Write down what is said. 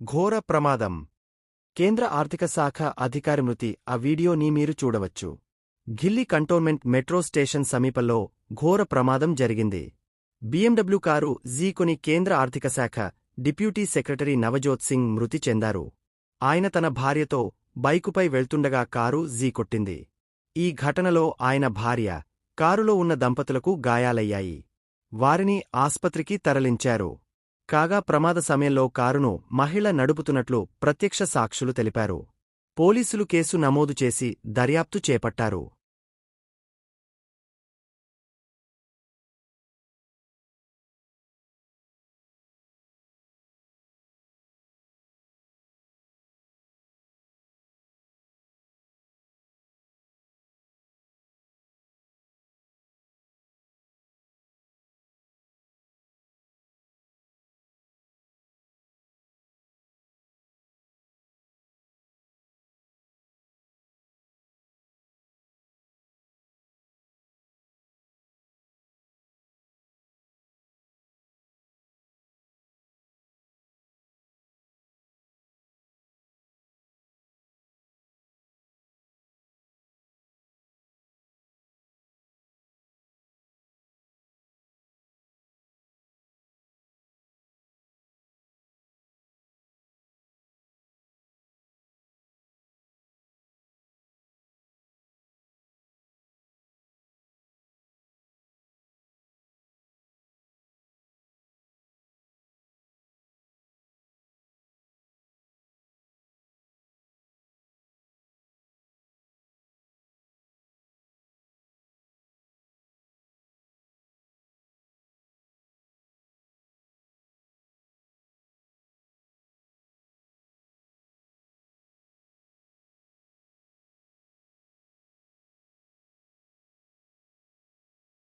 ఘోర ప్రమాదం. కేంద్ర ఆర్థిక శాఖ అధికారి మృతి. ఆ వీడియోని మీరు చూడవచ్చు. ఘిల్లీ కంటోన్మెంట్ మెట్రో స్టేషన్ సమీపంలో ఘోర ప్రమాదం జరిగింది. బీఎండబ్ల్యూ కారు జీకొని కేంద్ర ఆర్థిక శాఖ డిప్యూటీ సెక్రటరీ నవజోత్ సింగ్ మృతి చెందారు. ఆయన తన భార్యతో బైకుపై వెళ్తుండగా కారు జీ కొట్టింది ఈ ఘటనలో ఆయన భార్య కారులో ఉన్న దంపతులకు గాయాలయ్యాయి. వారిని ఆస్పత్రికి తరలించారు. కాగా ప్రమాద సమయంలో కారును మహిళ నడుపుతున్నట్లు ప్రత్యక్ష సాక్షులు తెలిపారు. పోలీసులు కేసు నమోదు చేసి దర్యాప్తు చేపట్టారు.